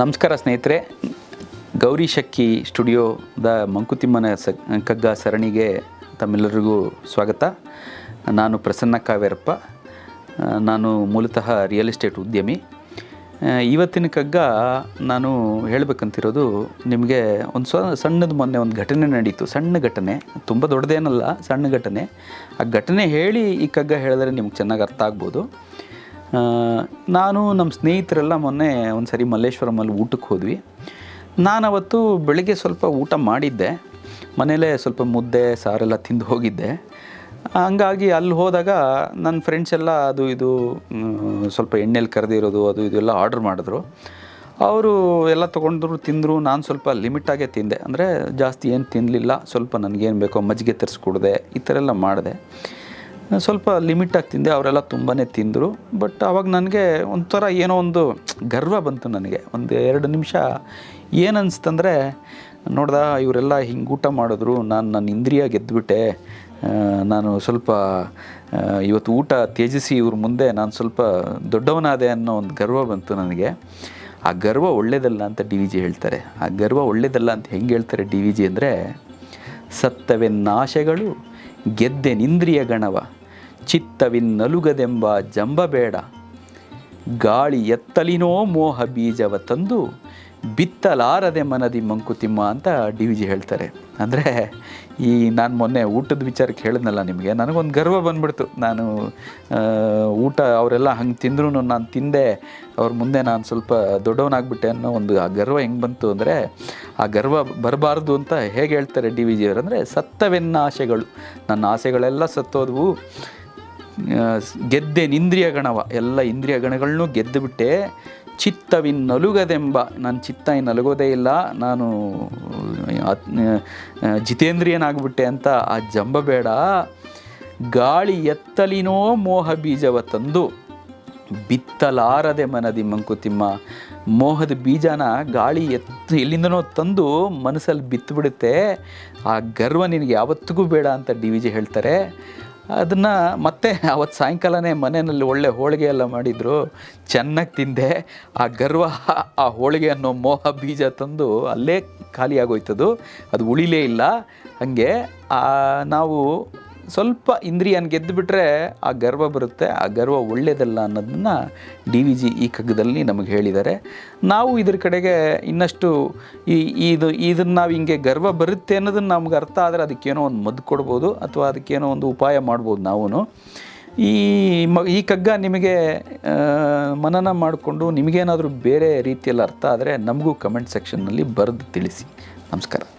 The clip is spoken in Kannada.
ನಮಸ್ಕಾರ ಸ್ನೇಹಿತರೆ. ಗೌರಿ ಶಕ್ಕಿ ಸ್ಟುಡಿಯೋದ ಮಂಕುತಿಮ್ಮನ ಸ, ಕಗ್ಗ ಸರಣಿಗೆ ತಮ್ಮೆಲ್ಲರಿಗೂ ಸ್ವಾಗತ. ನಾನು ಪ್ರಸನ್ನ ಕಾವೇರಪ್ಪ. ನಾನು ಮೂಲತಃ ರಿಯಲ್ ಎಸ್ಟೇಟ್ ಉದ್ಯಮಿ. ಇವತ್ತಿನ ಕಗ್ಗ ನಾನು ಹೇಳಬೇಕಂತಿರೋದು ನಿಮಗೆ ಒಂದು ಸ್ವ, ಸಣ್ಣದು ಮೊನ್ನೆ ಒಂದು ಘಟನೆ ನಡೀತು. ಸಣ್ಣ ಘಟನೆ, ತುಂಬ ದೊಡ್ಡದೇನಲ್ಲ, ಸಣ್ಣ ಘಟನೆ. ಆ ಘಟನೆ ಹೇಳಿ ಈ ಕಗ್ಗ ಹೇಳಿದ್ರೆ ನಿಮ್ಗೆ ಚೆನ್ನಾಗಿ ಅರ್ಥ ಆಗ್ಬೋದು. ನಾನು ನಮ್ಮ ಸ್ನೇಹಿತರೆಲ್ಲ ಮೊನ್ನೆ ಒಂದು ಸರಿ ಮಲ್ಲೇಶ್ವರಮಲ್ಲಿ ಊಟಕ್ಕೆ ಹೋದ್ವಿ. ನಾನು ಅವತ್ತು ಬೆಳಿಗ್ಗೆ ಸ್ವಲ್ಪ ಊಟ ಮಾಡಿದ್ದೆ. ಮನೇಲೇ ಸ್ವಲ್ಪ ಮುದ್ದೆ, ಸಾರೆಲ್ಲ ತಿಂದು ಹೋಗಿದ್ದೆ. ಹಂಗಾಗಿ ಅಲ್ಲಿ ಹೋದಾಗ ನನ್ನ ಫ್ರೆಂಡ್ಸ್ ಎಲ್ಲ ಅದು ಇದು ಸ್ವಲ್ಪ ಎಣ್ಣೆಲಿ ಕರೆದಿರೋದು ಅದು ಇದೆಲ್ಲ ಆರ್ಡ್ರ್ ಮಾಡಿದ್ರು. ಅವರು ಎಲ್ಲ ತೊಗೊಂಡ್ರು, ತಿಂದರು. ನಾನು ಸ್ವಲ್ಪ ಲಿಮಿಟಾಗೇ ತಿಂದೆ. ಅಂದರೆ ಜಾಸ್ತಿ ಏನು ತಿನ್ನಲಿಲ್ಲ ಸ್ವಲ್ಪ ನನಗೇನು ಬೇಕೋ ಮಜ್ಜಿಗೆ ತರಿಸ್ಕೊಡ್ದೆ. ಈ ಥರ ಎಲ್ಲ ಮಾಡಿದೆ. ಸ್ವಲ್ಪ ಲಿಮಿಟಾಗಿ ತಿಂದೆ, ಅವರೆಲ್ಲ ತುಂಬಾ ತಿಂದರು. ಬಟ್ ಅವಾಗ ನನಗೆ ಒಂಥರ ಏನೋ ಒಂದು ಗರ್ವ ಬಂತು ನನಗೆ. ಒಂದು ಎರಡು ನಿಮಿಷ ಏನು ಅನಿಸ್ತಂದರೆ ನೋಡ್ದ ಇವರೆಲ್ಲ ಹಿಂಗೆ ಊಟ ಮಾಡಿದ್ರು, ನಾನು ನನ್ನ ಇಂದ್ರಿಯ ಗೆದ್ದುಬಿಟ್ಟೆ ನಾನು ಸ್ವಲ್ಪ ಇವತ್ತು ಊಟ ತ್ಯಜಿಸಿ ಇವ್ರ ಮುಂದೆ ನಾನು ಸ್ವಲ್ಪ ದೊಡ್ಡವನಾದೆ ಅನ್ನೋ ಒಂದು ಗರ್ವ ಬಂತು ನನಗೆ. ಆ ಗರ್ವ ಒಳ್ಳೇದಲ್ಲ ಅಂತ ಡಿ ವಿ ಜಿ ಹೇಳ್ತಾರೆ. ಆ ಗರ್ವ ಒಳ್ಳೇದಲ್ಲ ಅಂತ ಹೆಂಗೆ ಹೇಳ್ತಾರೆ ಡಿ ವಿ ಜಿ ಅಂದರೆ ಸತ್ತವೆನ್ನಾಶೆಗಳು ಗೆದ್ದೆನಿಂದ್ರಿಯ ಗಣವ. ಚಿತ್ತವಿನ್ನಲುಗದೆಂಬ ಜಂಬ ಬೇಡ. ಗಾಳಿ ಎತ್ತಲಿನೋ ಮೋಹ ಬೀಜವ ತಂದು ಬಿತ್ತಲಾರದೆ ಮನದಿ ಮಂಕುತಿಮ್ಮ ಅಂತ ಡಿ ವಿ ಜಿ ಹೇಳ್ತಾರೆ. ಅಂದರೆ ಈ ನಾನು ಮೊನ್ನೆ ಊಟದ ವಿಚಾರಕ್ಕೆ ಹೇಳಿದ್ನಲ್ಲ ನಿಮಗೆ, ನನಗೊಂದು ಗರ್ವ ಬಂದ್ಬಿಡ್ತು. ನಾನು ಊಟ ಅವರೆಲ್ಲ ಹಂಗೆ ತಿಂದ್ರೂ ನಾನು ತಿಂದೆ, ಅವ್ರ ಮುಂದೆ ನಾನು ಸ್ವಲ್ಪ ದೊಡ್ಡವನಾಗ್ಬಿಟ್ಟೆ ಅನ್ನೋ ಒಂದು ಆ ಗರ್ವ ಹೆಂಗೆ ಬಂತು ಅಂದರೆ, ಆ ಗರ್ವ ಬರಬಾರ್ದು ಅಂತ ಹೇಗೆ ಹೇಳ್ತಾರೆ ಡಿ ವಿ ಜಿ ಅವರು ಅಂದರೆ ಸತ್ತವೆನ್ನ ಆಸೆಗಳು ನನ್ನ ಆಸೆಗಳೆಲ್ಲ ಸತ್ತೋದವು. ಗೆದ್ದೆ ಇಂದ್ರಿಯ ಗಣವ. ಎಲ್ಲ ಇಂದ್ರಿಯ ಗಣಗಳನ್ನು ಗೆದ್ದು ಬಿಟ್ಟೆ. ಚಿತ್ತವಿನ್ನಲುಗದೆಂಬ ನನ್ನ ಚಿತ್ತ ಇನ್ನು ನಲುಗೋದೇ ಇಲ್ಲ. ನಾನು ಜಿತೇಂದ್ರಿಯನಾಗ್ಬಿಟ್ಟೆ ಅಂತ ಆ ಜಂಬ ಬೇಡ ಗಾಳಿ ಎತ್ತಲಿನೋ ಮೋಹ ಬೀಜವ ತಂದು, ಬಿತ್ತಲಾರದೆ ಮನದಿ ಮಂಕುತಿಮ್ಮ. ಮೋಹದ ಬೀಜನ ಗಾಳಿ ಎತ್ತು ಎಲ್ಲಿಂದನೋ ತಂದು ಮನಸ್ಸಲ್ಲಿ ಬಿತ್ತು ಬಿಡುತ್ತೆ ಆ ಗರ್ವ ನಿನಗೆ ಯಾವತ್ತಿಗೂ ಬೇಡ ಅಂತ ಡಿ ಹೇಳ್ತಾರೆ. ಅದನ್ನು ಮತ್ತೆ ಅವತ್ತು ಸಾಯಂಕಾಲನೇ ಮನೆಯಲ್ಲಿ ಒಳ್ಳೆ ಹೋಳಿಗೆ ಎಲ್ಲ ಮಾಡಿದರು. ಚೆನ್ನಾಗಿ ತಿಂದೆ. ಆ ಗರ್ವ, ಆ ಹೋಳಿಗೆ ಅನ್ನೋ ಮೋಹ ಬೀಜ ತಂದು ಅಲ್ಲೇ ಖಾಲಿಯಾಗೋಯ್ತದು. ಅದು ಉಳಿಲೇ ಇಲ್ಲ. ಹಾಗೆ ನಾವು ಸ್ವಲ್ಪ ಇಂದ್ರಿಯನ್ ಗೆದ್ದು ಬಿಟ್ಟರೆ ಆ ಗರ್ವ ಬರುತ್ತೆ, ಆ ಗರ್ವ ಒಳ್ಳೆಯದಲ್ಲ ಅನ್ನೋದನ್ನು ಡಿ ವಿ ಜಿ ಈ ಕಗ್ಗದಲ್ಲಿ ನಮಗೆ ಹೇಳಿದ್ದಾರೆ. ನಾವು ಇದ್ರ ಕಡೆಗೆ ಇನ್ನಷ್ಟು ಈ, ಇದು, ಇದನ್ನು ನಾವು ಹಿಂಗೆ ಗರ್ವ ಬರುತ್ತೆ ಅನ್ನೋದನ್ನು ನಮ್ಗೆ ಅರ್ಥ ಆದರೆ ಅದಕ್ಕೇನೋ ಒಂದು ಮದ್ದು ಕೊಡ್ಬೋದು ಅಥವಾ ಅದಕ್ಕೇನೋ ಒಂದು ಉಪಾಯ ಮಾಡ್ಬೋದು ನಾವು ಈ ಮ, ಈ ಕಗ್ಗ ನಿಮಗೆ ಮನನ ಮಾಡಿಕೊಂಡು ನಿಮಗೇನಾದರೂ ಬೇರೆ ರೀತಿಯಲ್ಲಿ ಅರ್ಥ ಆದರೆ ನಮಗೂ ಕಮೆಂಟ್ ಸೆಕ್ಷನ್ನಲ್ಲಿ ಬರೆದು ತಿಳಿಸಿ. ನಮಸ್ಕಾರ.